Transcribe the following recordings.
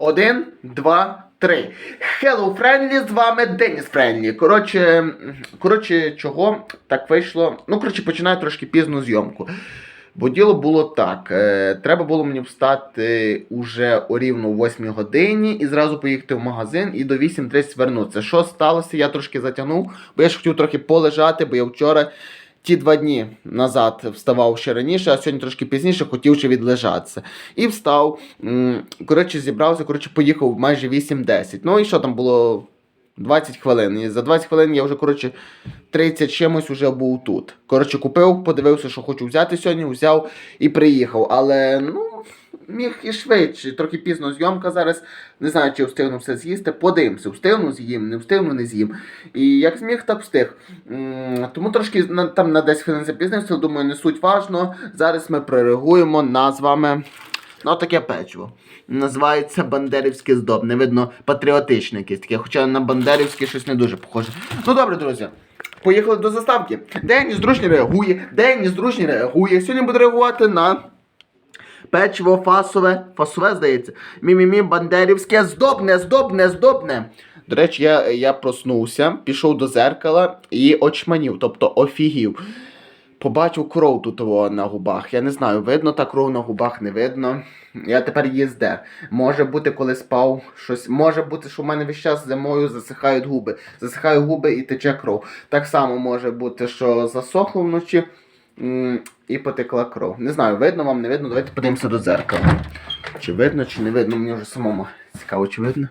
Один, два, три. Hello, Friendly, з вами Деніс Френлі. Коротше, коротше, чого так вийшло? Ну, коротше, починаю трошки пізно зйомку. Бо діло було так. Е, треба було мені встати уже о рівно 8 годині і зразу поїхати в магазин і до 8.30 вернутися. Що сталося? Я трошки затягнув, бо я ж хотів трохи полежати, бо я вчора ті два дні назад вставав ще раніше, а сьогодні трошки пізніше хотів ще відлежатися. І встав. Коротше, зібрався, коротше, поїхав майже 8-10. Ну і що там було 20 хвилин. І за 20 хвилин я вже, коротше, 30 чимось вже був тут. Коротше, купив, подивився, що хочу взяти сьогодні, взяв і приїхав. Але, ну. Міг і швидше, трохи пізно зйомка зараз. Не знаю, чи встигну все з'їсти. Подивимося, встигну з'їм, не встигну, не з'їм. І як зміг, так встиг. Тому трошки там на 10 хвилин запізнився, думаю, не суть важно. Зараз ми прореагуємо на з вами ну, таке печиво. Називається Бандерівське здоб. Не видно патріотичне якесь таке, хоча на Бандерівське щось не дуже похоже. Ну добре, друзі. Поїхали до заставки. День зручно реагує, день зручно реагує. Сьогодні буду реагувати на печиво фасове, фасове, здається. Мі-мі-мі, бандерівське, здобне, здобне, здобне. До речі, я, я проснувся, пішов до зеркала і очманів, тобто офігів. Побачив кров тут на губах. Я не знаю, видно та кров на губах, не видно. Я тепер їздер. Може бути, коли спав щось. Може бути, що в мене весь час зимою засихають губи. Засихають губи і тече кров. Так само може бути, що засохло вночі і потекла кров. Не знаю, видно вам, не видно. Давайте подивимося до дзеркала. Чи видно, чи не видно, мені вже самому цікаво, чи видно.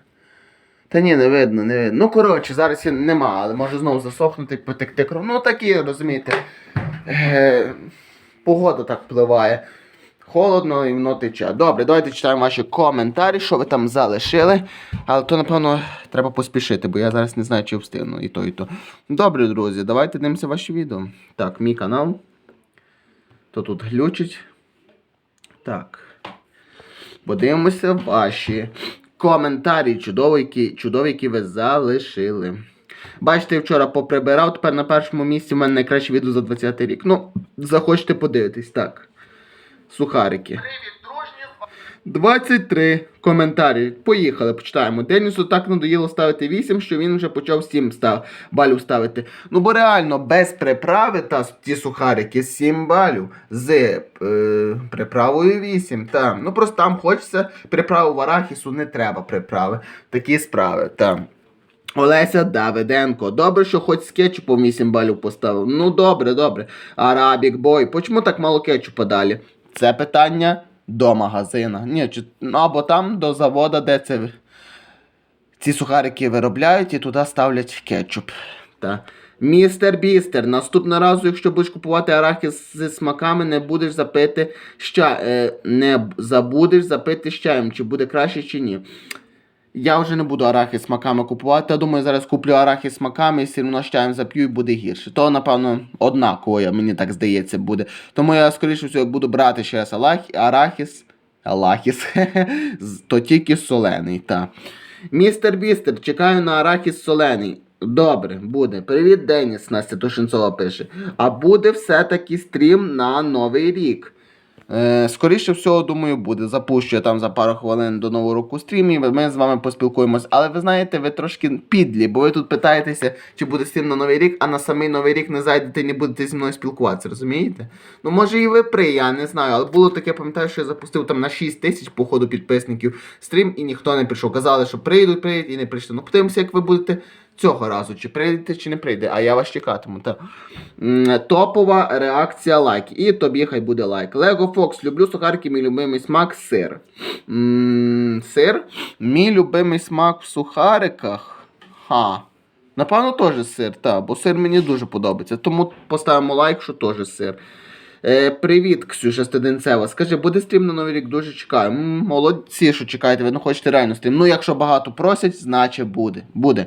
Та ні, не видно, не видно. Ну, коротше, зараз і нема, але може знову засохнути, потекти кров. Ну такі, розумієте. Е, погода так впливає. Холодно і воно тече. Добре, давайте читаємо ваші коментарі, що ви там залишили. Але то, напевно, треба поспішити, бо я зараз не знаю, чи встигну і то, і то. Добре, друзі, давайте дивимося ваші відео. Так, мій канал. То тут глючить. Так. Подивимося ваші коментарі, чудові, які, чудові, які ви залишили. Бачите, я вчора поприбирав, тепер на першому місці у мене найкраще відео за 20 рік. Ну, захочете подивитись, так. Сухарики. 23 коментарі. Поїхали, почитаємо. Денісу так надоїло ставити 8, що він вже почав 7 став, балів ставити. Ну бо реально без приправи та ті сухарики 7 балів. З е, приправою 8. Та. Ну просто там хочеться приправу в арахісу, не треба приправи. Такі справи. Та. Олеся Давиденко. Добре, що хоч з кетчупом 8 балів поставив. Ну добре, добре. Арабік бой. Почому так мало кетчупа далі? Це питання до магазина. Ні, чи, ну, або там до заводу, де це ці сухарики виробляють і туди ставлять кетчуп. Та. Містер Бістер, наступного разу, якщо будеш купувати арахіс зі смаками, не будеш запити ща, е, не забудеш запити з чаєм, чи буде краще, чи ні. Я вже не буду арахіс смаками купувати. Я думаю, зараз куплю арахіс смаками і з чаєм зап'ю і буде гірше. То, напевно, однаково, мені так здається, буде. Тому я, скоріше всього, буду брати ще раз арахіс. Алахіс. то тільки солений, та. Містер Бістер, чекаю на арахіс солений. Добре, буде. Привіт, Деніс, Настя Тушенцова пише. А буде все-таки стрім на Новий рік. Е, скоріше всього, думаю, буде. Запущу я там за пару хвилин до нового року стрім, і ми з вами поспілкуємось. Але ви знаєте, ви трошки підлі, бо ви тут питаєтеся, чи буде стрім на новий рік, а на самий новий рік не зайдете і не будете зі мною спілкуватися, розумієте? Ну, може і ви при, я не знаю. Але було таке, пам'ятаю, що я запустив там на 6 тисяч по ходу підписників стрім, і ніхто не прийшов. Казали, що прийдуть, прийдуть і не прийшли. Ну, подивимося, як ви будете. Цього разу, чи прийдете, чи не прийде, а я вас чекатиму. Так. М, Топова реакція лайк. І тобі хай буде лайк. Лего Фокс, люблю сухарики, мій любимий смак сир. Сир? Мій любимий смак в сухариках. Ха. Напевно, теж сир, так, бо сир мені дуже подобається. Тому поставимо лайк, що теж сир. Е, привіт, Ксюша Стеденцева. Скажи, буде стрім на Новий рік? Дуже чекаю. Молодці, що чекаєте, ви не хочете реально стрім. Ну, якщо багато просять, значить буде. Буде.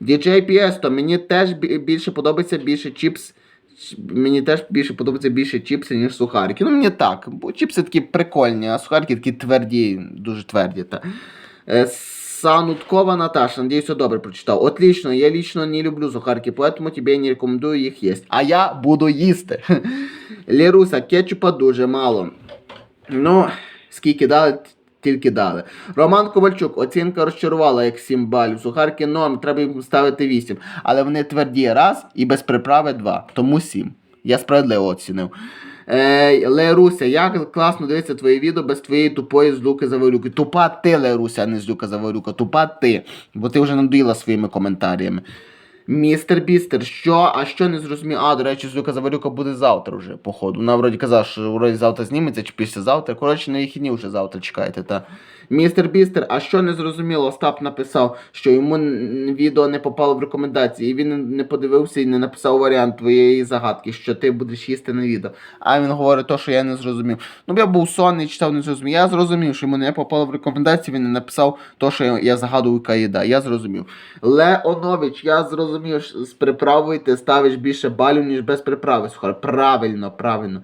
DJ Piesto, мені теж більше подобається більше чіпс. Мені теж більше подобається більше чіпси, ніж сухарики. Ну, мені так, бо чіпси такі прикольні, а сухарики такі тверді, дуже тверді. Та. Е, Сануткова Наташа, надеюсь, все добре прочитав. Отлично, я лично не люблю сухарики, поэтому тебе не рекомендую їх їсти. А я буду їсти. Леруса, кетчупа дуже мало. Ну, скільки дали, тільки дали. Роман Ковальчук, оцінка розчарувала як 7 балів. Сухарки норм, треба їм ставити 8. Але вони тверді раз і без приправи 2. Тому 7. Я справедливо оцінив. Е, Леруся, як класно дивиться твоє відео без твоєї тупої злюки Заварюки. Тупа ти, Леруся, а не злюка Заварюка. Тупа ти. Бо ти вже надоїла своїми коментарями. Містер Бістер, що? А що не зрозумів? А, до речі, Зука Заварюка буде завтра вже, походу. Вона вроді казала, що вроді завтра зніметься чи післязавтра. Коротше, на їхні вже завтра чекайте, та. Містер Бістер, а що не зрозуміло? Остап написав, що йому відео не попало в рекомендації, і він не подивився і не написав варіант твоєї загадки, що ти будеш їсти на відео. А він говорить то, що я не зрозумів. Ну, я був сонний, читав, не зрозумів. Я зрозумів, що йому не попало в рекомендації, він не написав то, що я, загадую, яка їда. Я зрозумів. Леонович, я зрозумів, що з приправою ти ставиш більше балів, ніж без приправи. Сухар. Правильно, правильно.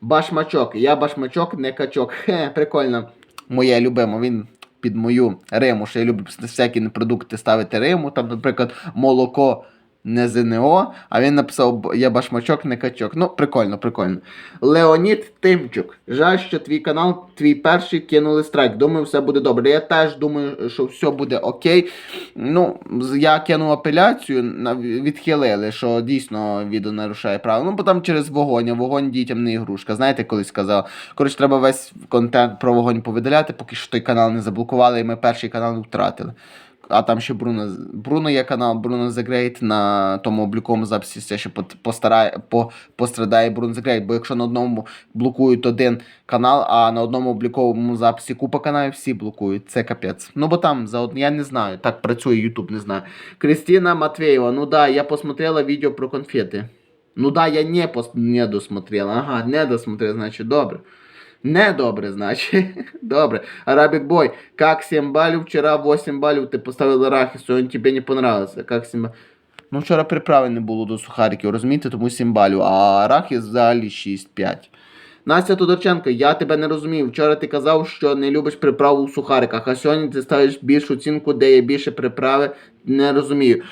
Башмачок. Я башмачок, не качок. Хе, прикольно. Моє любимо, він під мою риму, що я люблю всякі продукти ставити риму. Там, наприклад, молоко не ЗНО, а він написав «Б- я башмачок, не качок. Ну, прикольно, прикольно. Леонід Тимчук. Жаль, що твій канал, твій перший кинули страйк. Думаю, все буде добре. Я теж думаю, що все буде окей. Ну, я кинув апеляцію, відхилили, що дійсно відео нарушає правила. Ну, бо там через вогонь, а вогонь дітям не ігрушка. Знаєте, колись сказав. Коротше, треба весь контент про вогонь повидаляти, поки що той канал не заблокували, і ми перший канал втратили. А там ще Бруно. Бруно є канал Bruno The Great на тому обліковому записі все ще постарає, по, пострадає Bruno The Great, бо якщо на одному блокують один канал, а на одному обліковому записі купа каналів всі блокують. Це капець. Ну бо там за я не знаю, так працює YouTube, не знаю. Кристина Матвеева, ну да, я посмотрела видео про конфети. Ну да, я не, пос... не досмотрела. Ага, не досмотрела, значить, добре. Не добре, значить. Добре. Арабик Бой, как 7 балів, вчора 8 балів ти поставив арахіс, сьогодні тобі не понравилося. Как 7 балів? Ну, вчора приправи не було до сухариків, розумієте, тому 7 балів, а арахіс взагалі 6-5. Настя Тодорченко, я тебе не розумію. Вчора ти казав, що не любиш приправу у сухариках, а сьогодні ти ставиш більшу оцінку, де є більше приправи. Не розумію.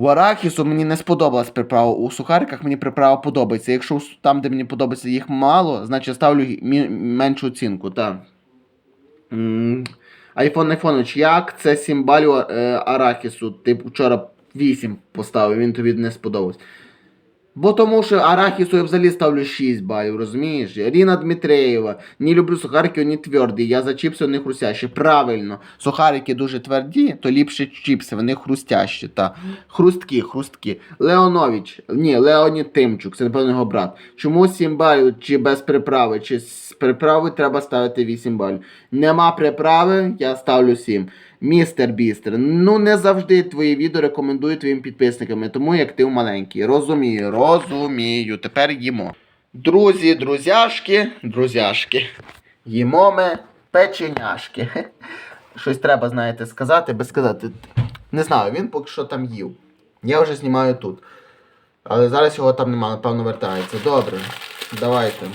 У арахісу мені не сподобалась приправа. У сухариках мені приправа подобається. Якщо там, де мені подобається їх мало, значить ставлю мі- меншу оцінку. Так. Айфон Айфонович, як це 7 балів е, арахісу? Ти вчора 8 поставив, він тобі не сподобався. Бо тому що арахісу я взагалі ставлю 6 балів, розумієш? Ріна Дмитреєва. Не люблю сухарики, вони тверді. Я за чіпси, вони хрустящі. Правильно. Сухарики дуже тверді, то ліпше чіпси, вони хрустящі. Та. Хрусткі, хрусткі. Леонович. Ні, Леонід Тимчук, це напевно його брат. Чому 7 балів чи без приправи? Чи з приправи треба ставити 8 балів? Нема приправи, я ставлю 7. Містер Бістер, ну не завжди твої відео рекомендую твоїм підписникам, тому як ти маленький. Розумію, розумію. Тепер їмо. Друзі, друзяшки, друзяшки. Їмо ми печеняшки. Щось треба, знаєте, сказати, без сказати. Не знаю, він поки що там їв. Я вже знімаю тут. Але зараз його там нема, напевно, вертається. Добре, давайте.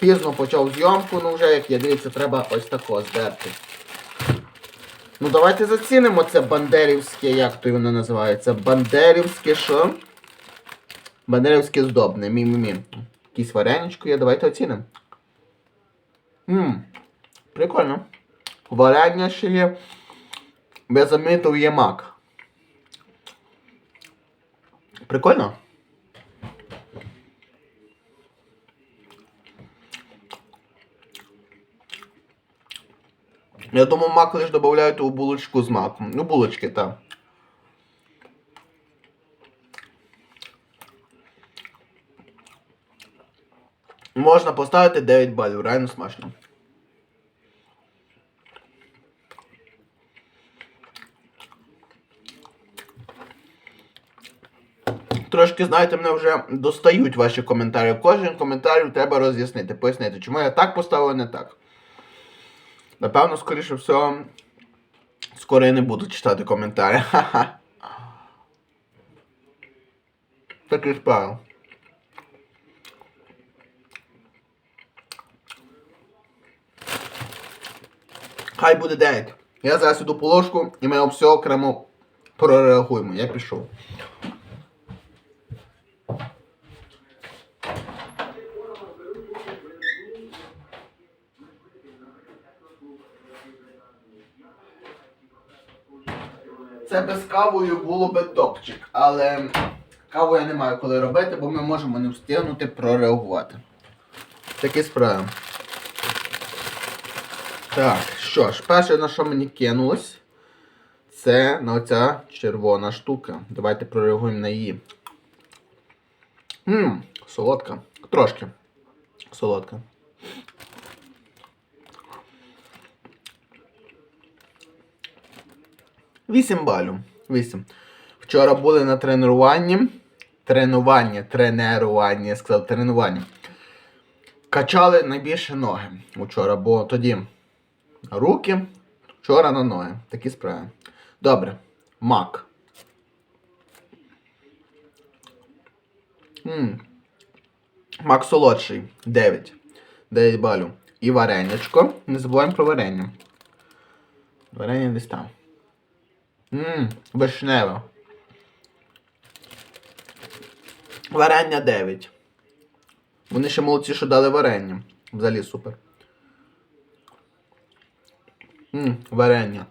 Пізно почав зйомку, ну вже як є, дивіться, треба ось тако здерти. Ну давайте зацінимо це бандерівське, як то воно називається? Бандерівське що? Бандерівське здобне, мі-мі-мі. Якісь вареничко є, давайте оцінимо. Ммм, прикольно. Варення ще є. Я замітив є мак. Прикольно? Я думаю, мак лише додають у булочку з маком. Ну, булочки, так. Можна поставити 9 балів, реально смачно. Трошки, знаєте, мене вже достають ваші коментарі. Кожен коментар треба роз'яснити, пояснити, чому я так поставив, а не так. Напевно, скоріше всього, скоро я не буду читати коментарі. Ха-ха. Такі справи. Хай буде 9. Я зараз іду по ложку і ми все окремо прореагуємо. Я пішов. Це без кавою було би топчик, але каву я не маю коли робити, бо ми можемо не встигнути прореагувати. Такі справи. Так, що ж, перше, на що мені кинулось, це на оця червона штука. Давайте прореагуємо на її. Ммм, солодка. Трошки. Солодка. Вісім балів. Вісім. Вчора були на тренуванні. Тренування, тренування, я сказав тренування. Качали найбільше ноги вчора, бо тоді руки, вчора на ноги. Такі справи. Добре. Мак. м Мак солодший. 9. 9 балів. І варенячко. Не забуваємо про варення. Варення десь там. Ммм, вишневе. Варення 9. Вони ще молодці, що дали варення. Взагалі супер. Ммм, варення.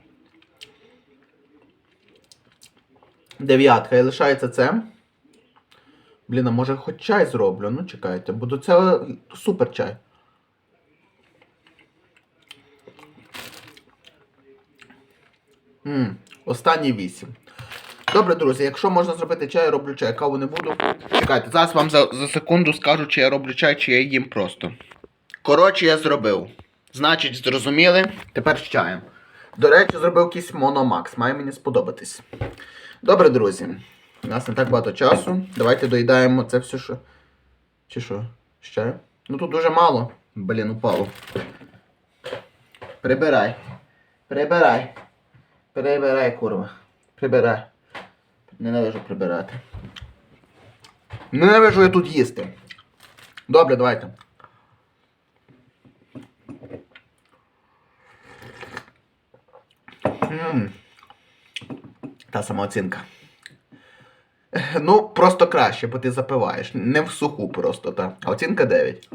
Дев'ятка. І лишається це. Блін, а може хоч чай зроблю? Ну чекайте, до цього супер чай. Ммм, останні вісім. Добре, друзі, якщо можна зробити чай, я роблю чай, каву не буду. Чекайте, зараз вам за, за секунду скажу, чи я роблю чай, чи я їм просто. Коротше, я зробив. Значить, зрозуміли, тепер з чаєм. До речі, зробив якийсь мономакс, має мені сподобатись. Добре, друзі. У нас не так багато часу. Давайте доїдаємо це все, що. Чи що? З чаю? Ну тут дуже мало. Блін, упало. Прибирай. Прибирай. Прибирай, курва. Прибирай. Ненавижу прибирати. Ненавижу я тут їсти. Добре, давайте. М. Та самооцінка. Ну, просто краще, бо ти запиваєш. Не в суху просто, та. А оцінка 9.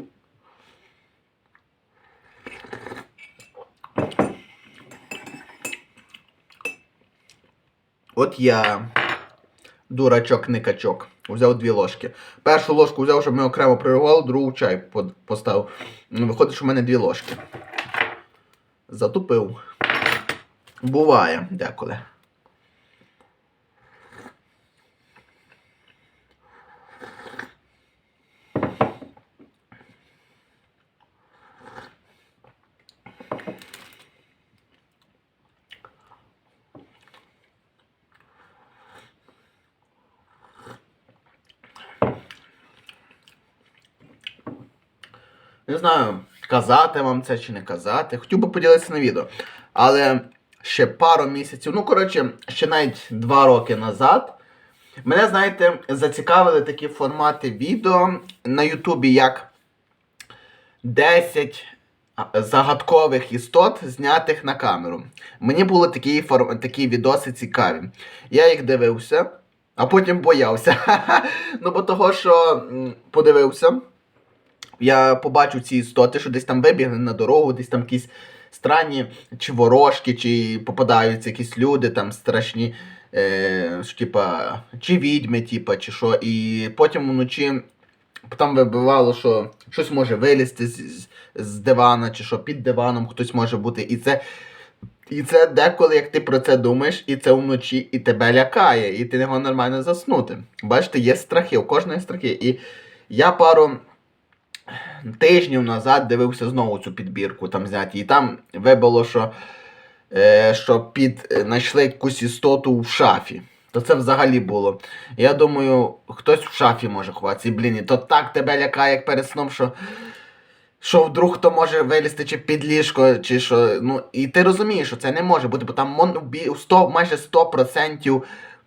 От я, дурачок, не качок, взяв дві ложки. Першу ложку взяв, щоб ми окремо приготували, другу чай поставив. Виходить, що в мене дві ложки. Затупив. Буває деколи. Не знаю, казати вам це чи не казати. Хотів би поділитися на відео. Але ще пару місяців, ну коротше, ще навіть два роки назад. Мене, знаєте, зацікавили такі формати відео на Ютубі, як 10 загадкових істот, знятих на камеру. Мені були такі, форм... такі відоси цікаві. Я їх дивився, а потім боявся. ну, бо того, що подивився. Я побачив ці істоти, що десь там вибігли на дорогу, десь там якісь странні чи ворожки, чи попадаються якісь люди там страшні, е, що, типа, чи відьми, типа, чи що. І потім вночі там вибивало, що щось може вилізти з, з, дивана, чи що під диваном хтось може бути. І це. І це деколи, як ти про це думаєш, і це вночі, і тебе лякає, і ти можеш нормально заснути. Бачите, є страхи, у кожного є страхи. І я пару тижнів назад дивився знову цю підбірку там зняті. І там вибило, що, е, що під е, знайшли якусь істоту в шафі. То це взагалі було. Я думаю, хтось в шафі може ховатися. І блін, то так тебе лякає, як перед сном, що. Що вдруг хто може вилізти чи під ліжко, чи що. Ну, і ти розумієш, що це не може бути, бо там мон, 100, майже 100%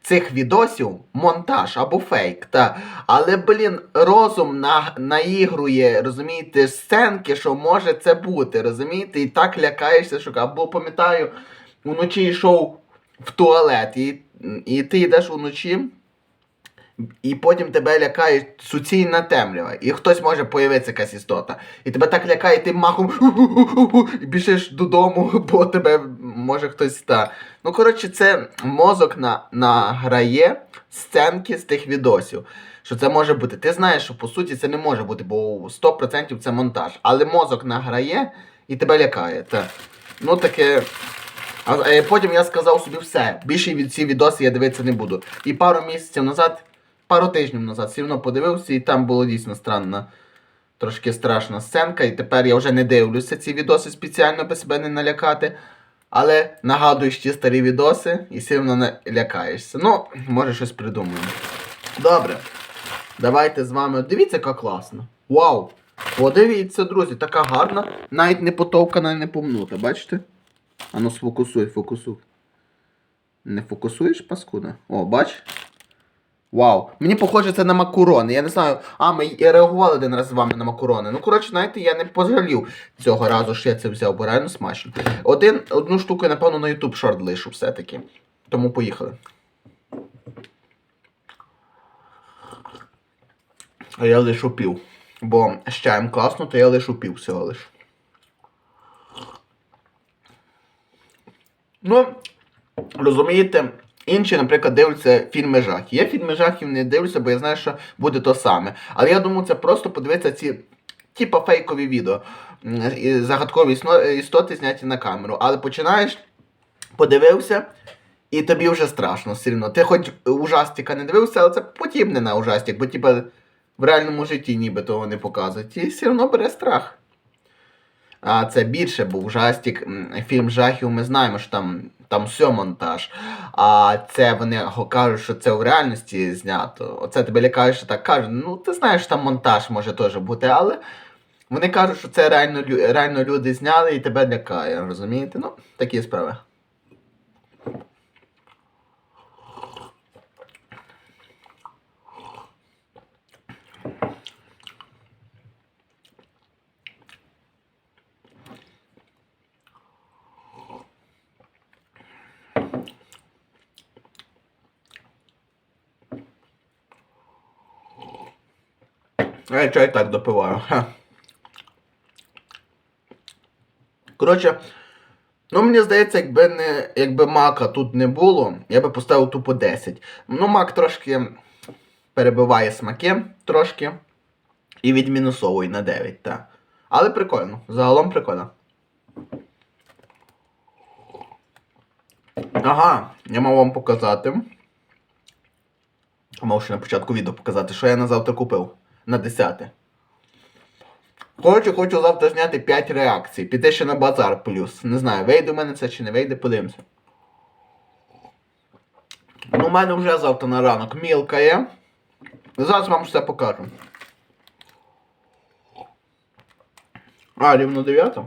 цих відосів монтаж або фейк. Та. Але, блін, розум на, наігрує, розумієте, сценки, що може це бути, розумієте? І так лякаєшся, що або пам'ятаю, вночі йшов в туалет, і, і ти йдеш вночі. І потім тебе лякає суцільна темрява. І хтось може появитися якась істота. І тебе так лякає, і ти махом і біжиш додому, бо тебе може хтось та. Ну, коротше, це мозок на, награє сценки з тих відосів. Що це може бути. Ти знаєш, що по суті це не може бути, бо 100% це монтаж. Але мозок награє і тебе лякає. Та. Ну таке. А потім я сказав собі все. Більше від ці відоси я дивитися не буду. І пару місяців назад, пару тижнів назад, все одно подивився, і там було дійсно странно. Трошки страшна сценка, і тепер я вже не дивлюся ці відоси спеціально, аби себе не налякати. Але нагадуєш ті старі відоси і все одно не лякаєшся. Ну, може щось придумаємо. Добре. Давайте з вами. Дивіться, яка класна. Вау! Подивіться, друзі, така гарна, навіть не потовкана не помнута, бачите? Ану сфокусуй, фокусуй. Не фокусуєш, паскуда? О, бач? Вау. Мені похоже це на макарони. Я не знаю. А, ми реагували один раз з вами на макарони. Ну, коротше, знаєте, я не пожалів цього разу, що я це взяв, бо реально смачно. Один, одну штуку, напевно, на YouTube шорт лишу все-таки. Тому поїхали. А я лишу пів. Бо з чаєм класно, то я лишу пів всього лиш. Ну, розумієте, інші, наприклад, дивляться фільми жахів. Я фільми жахів не дивлюся, бо я знаю, що буде то саме. Але я думаю, це просто подивитися ці. Типа фейкові відео, загадкові істоти зняті на камеру. Але починаєш, подивився, і тобі вже страшно одно. Ти хоч ужастика не дивився, але це подібне на ужастик, бо типа в реальному житті ніби того не показують. І все одно бере страх. А це більше, бо ужастік, фільм жахів, ми знаємо, що там, там все монтаж. А це вони кажуть, що це в реальності знято. Оце тебе лякає, що так кажуть. Ну, ти знаєш, там монтаж може теж бути, але вони кажуть, що це реально, реально люди зняли і тебе лякає, розумієте? Ну, такі справи. Я чай так допиваю. Коротше, ну мені здається, якби не, якби мака тут не було, я би поставив тупо 10. Ну, мак трошки перебиває смаки трошки. І відмінусовує на 9, так. Але прикольно. Загалом прикольно. Ага, я мав вам показати. Мав ще на початку відео показати, що я на завтра купив. На 10. Коротше, хочу завтра зняти 5 реакцій. Піти ще на базар плюс. Не знаю, вийде у мене це чи не вийде, подивимося. Ну, у мене вже завтра на ранок мілка є. Зараз вам все покажу. А, рівно 9.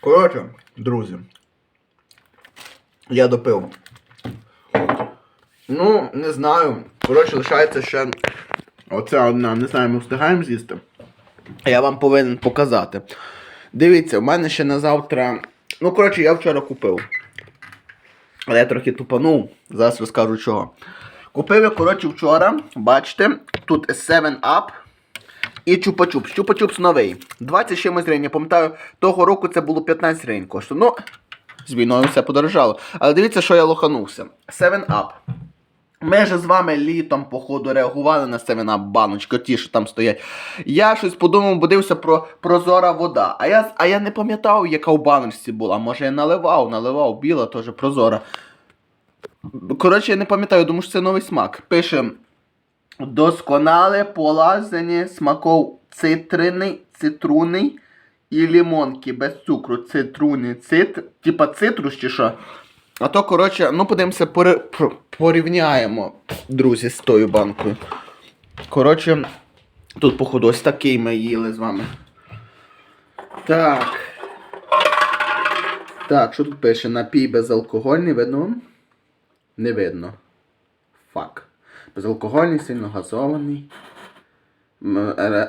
Коротше, друзі. Я допив. Ну, не знаю. Коротше, лишається ще оця одна. Не знаю, ми встигаємо з'їсти. Я вам повинен показати. Дивіться, у мене ще на завтра. Ну, коротше, я вчора купив. Але я трохи тупанув. Зараз розкажу чого. Купив я, коротше, вчора, бачите, тут 7 Up і Чупа-Чупс. Чупа-Чупс новий. 20 чимось гривень. Я пам'ятаю, того року це було 15 гривень коштує. Ну, з війною все подорожало. Але дивіться, що я лоханувся. 7 Up. Ми ж з вами літом, походу, реагували на 7 Up баночки, ті, що там стоять. Я щось подумав, бо про прозора вода. А я, а я не пам'ятав, яка в баночці була. Може я наливав, наливав, біла теж прозора. Коротше, я не пам'ятаю, думаю, що це новий смак. Пише досконале полазення смаков цитринний, цитрунний і лимонки без цукру. Цитруни, цит, типа цитрус чи що. А то, коротше, ну подивимося, порівняємо, друзі, з тою банкою. Коротше, тут, походу, ось такий ми їли з вами. Так. Так, що тут пише? Напій безалкогольний, видно? Не видно. Фак. Безалкогольний, сильно газований.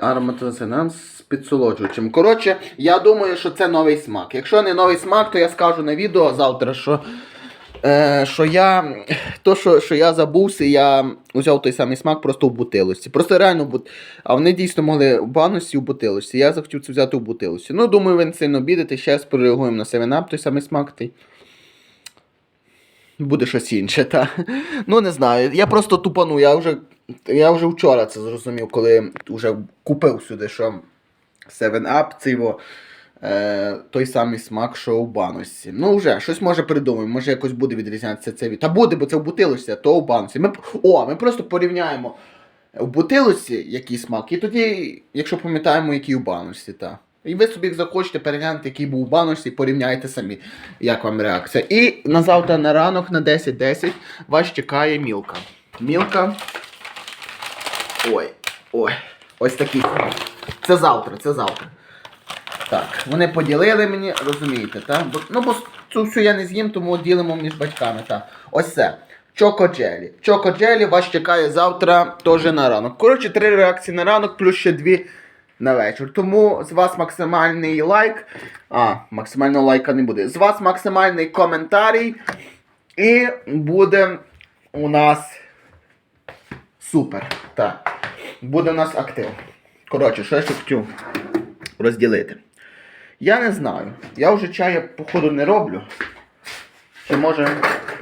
Ароматизаціонант з підсолоджувачем. Коротше, я думаю, що це новий смак. Якщо не новий смак, то я скажу на відео завтра, що Е, що я. То, що, що я забувся, я взяв той самий смак просто в бутилочці. Просто реально бут... А вони дійсно могли в баносі в бутилочці. Я захотів це взяти в бутилочці. Ну, думаю, ви не сильно обідете. Ще раз перереагуємо на 7-Up, той самий смак. Той. Буде щось інше, та. Ну, не знаю. Я просто тупану, я вже. Я вже вчора це зрозумів, коли вже купив сюди, що 7-Up, це його, е, той самий смак, що у баносі. Ну, вже, щось може придумаємо, може якось буде відрізнятися це від. Та буде, бо це в бутилочці, то у баносі. Ми, о, ми просто порівняємо в бутилочці який смак, і тоді, якщо пам'ятаємо, який у баносі, та. І ви собі захочете переглянути, який був у баночці, порівняйте самі, як вам реакція. І на завтра на ранок на 10.10 вас чекає мілка. Мілка. Ой, ой, ось такий. Це завтра, це завтра. Так, вони поділили мені, розумієте, так? Ну, бо цю всю я не з'їм, тому ділимо між батьками. Так. Ось це. Чоко джелі вас чекає завтра теж на ранок. Коротше, три реакції на ранок, плюс ще дві на вечір. Тому з вас максимальний лайк. А, максимального лайка не буде. З вас максимальний коментарій. І буде у нас супер. Так. Буде у нас актив. Коротше, що я ще хотів розділити. Я не знаю. Я вже чая, походу, не роблю. Чи може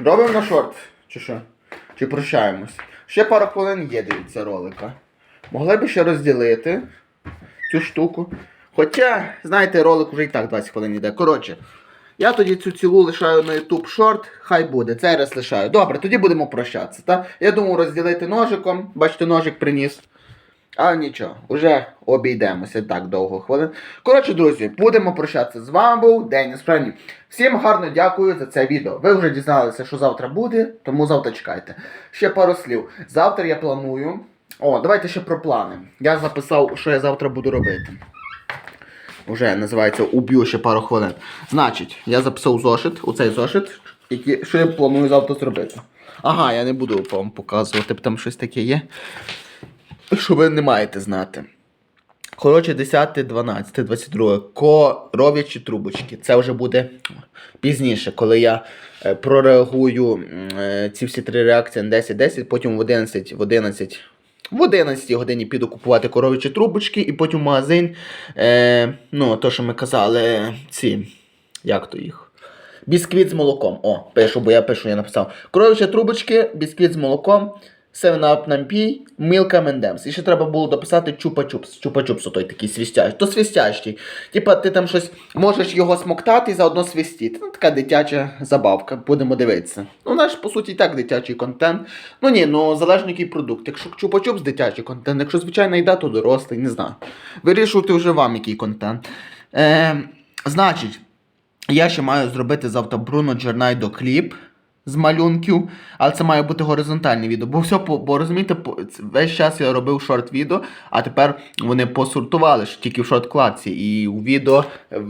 робимо на шорт? Чи що? Чи прощаємось? Ще пару хвилин є, дивіться, ролика. Могли б ще розділити цю штуку. Хоча, знаєте, ролик вже і так 20 хвилин йде. Коротше, я тоді цю цілу лишаю на YouTube шорт, хай буде. Цей раз лишаю. Добре, тоді будемо прощатися. Та? Я думаю розділити ножиком. Бачите, ножик приніс. А нічого, вже обійдемося так довго хвилин. Коротше, друзі, будемо прощатися з вами. Був Деніс Френі. Всім гарно дякую за це відео. Ви вже дізналися, що завтра буде, тому завтра чекайте. Ще пару слів. Завтра я планую. О, давайте ще про плани. Я записав, що я завтра буду робити. Уже називається уб'ю ще пару хвилин. Значить, я записав зошит, оцей зошит, який, що я планую завтра зробити. Ага, я не буду вам показувати, там щось таке є що ви не маєте знати. Коротше, 10, 12, 22. Коров'ячі трубочки. Це вже буде пізніше, коли я е, прореагую е, ці всі три реакції на 10, 10, потім в 11, в 11. В 11 годині піду купувати коров'ячі трубочки, і потім в магазин. Е, ну, то, що ми казали, ці. Як то їх? Бісквіт з молоком. О, пишу, бо я пишу, я написав. Коров'ячі трубочки, бісквіт з молоком. 7-Up напій, Milk M&M's. І ще треба було дописати чупа-чупс. Чупа-чупс, той такий свістящий. То свістящий. Типа ти там щось можеш його смоктати і заодно свистіти. Ну, така дитяча забавка, будемо дивитися. Ну, наш, по суті, так дитячий контент. Ну ні, ну залежно який продукт. Якщо чупа-чупс дитячий контент, якщо звичайна їда, то дорослий, не знаю. Вирішувати вже вам, який контент. Е, значить, я ще маю зробити завтра Бруно Джернайдо кліп з малюнків, але це має бути горизонтальне відео. Бо все, бо розумієте, весь час я робив шорт відео, а тепер вони посортували ж тільки в шорт-кладці. І у відео е,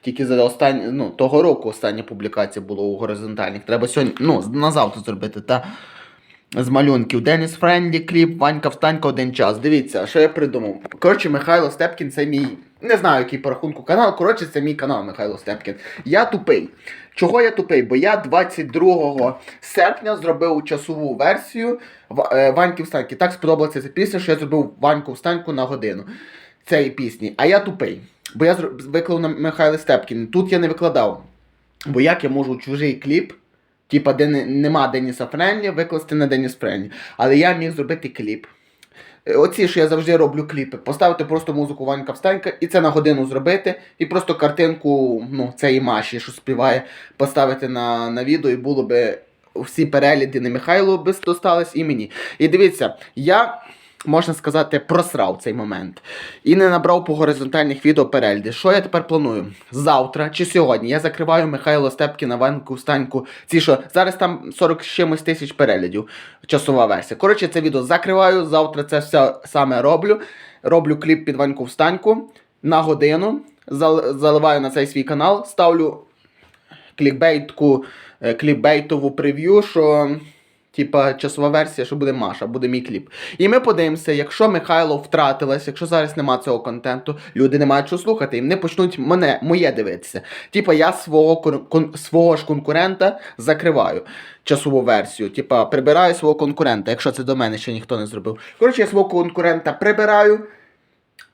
тільки за останні, ну, того року остання публікація була у горизонтальних. Треба сьогодні, ну, на завтра зробити. Та з малюнків. Деніс Френдлі, кліп, Ванька Встанька один час. Дивіться, що я придумав. Коротше, Михайло Степкін це мій. Не знаю, який по рахунку канал. Коротше, це мій канал Михайло Степкін. Я тупий. Чого я тупий? Бо я 22 серпня зробив часову версію е, Ваньки Встаньки. Так сподобалася ця пісня, що я зробив Ваньку Встаньку на годину цієї пісні. А я тупий. Бо я виклав на Михайло Степкін. Тут я не викладав. Бо як я можу чужий кліп, типа, де не, нема Деніса Френлі, викласти на Деніс Френлі. Але я міг зробити кліп. Оці, що я завжди роблю кліпи, поставити просто музику Ванька Встанька і це на годину зробити, і просто картинку ну, цієї Маші, що співає, поставити на, на відео, і було би всі перегляди на Михайло би достались і мені. І дивіться, я. Можна сказати, просрав цей момент. І не набрав по горизонтальних відео перегляди. Що я тепер планую? Завтра чи сьогодні я закриваю Михайло Степкіна, Ванку Встаньку. Ці що зараз там 40 з чимось тисяч переглядів. Часова версія. Коротше, це відео закриваю. Завтра це все саме роблю. Роблю кліп під Ваньку Встаньку на годину. зал- Заливаю на цей свій канал, ставлю клікбейтку, е, клікбейтову прев'ю, що Типа часова версія, що буде Маша, буде мій кліп. І ми подивимося, якщо Михайло втратилась, якщо зараз нема цього контенту, люди не мають що слухати, і вони почнуть мене, моє дивитися. Типа я свого кон- свого ж конкурента закриваю часову версію. Типа прибираю свого конкурента, якщо це до мене ще ніхто не зробив. Коротше, я свого конкурента прибираю.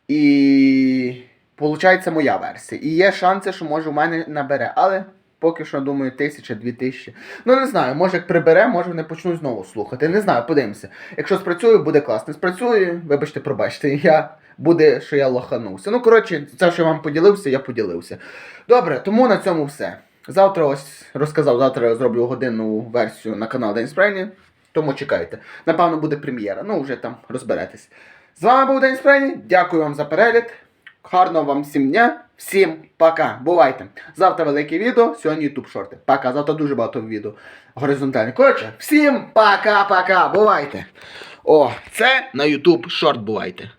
І получається моя версія. І є шанси, що може у мене набере. Але поки що думаю, тисяча, дві тисячі. Ну не знаю, може як прибере, може вони почнуть знову слухати. Не знаю, подивимося. Якщо спрацює, буде класно. Не спрацює, вибачте, пробачте, я буде, що я лоханувся. Ну, коротше, це, що я вам поділився, я поділився. Добре, тому на цьому все. Завтра ось розказав, завтра я зроблю годинну версію на канал День Спрейні. Тому чекайте. Напевно, буде прем'єра. Ну, вже там розберетесь. З вами був День Спрейні. Дякую вам за перегляд. Гарного вам всім дня. Всім пока. Бувайте. Завтра велике відео, сьогодні ютуб шорти. Пока. Завтра дуже багато відео. Горизонтальне. Коротше, всім пока-пока. Бувайте. О, це на ютуб шорт бувайте.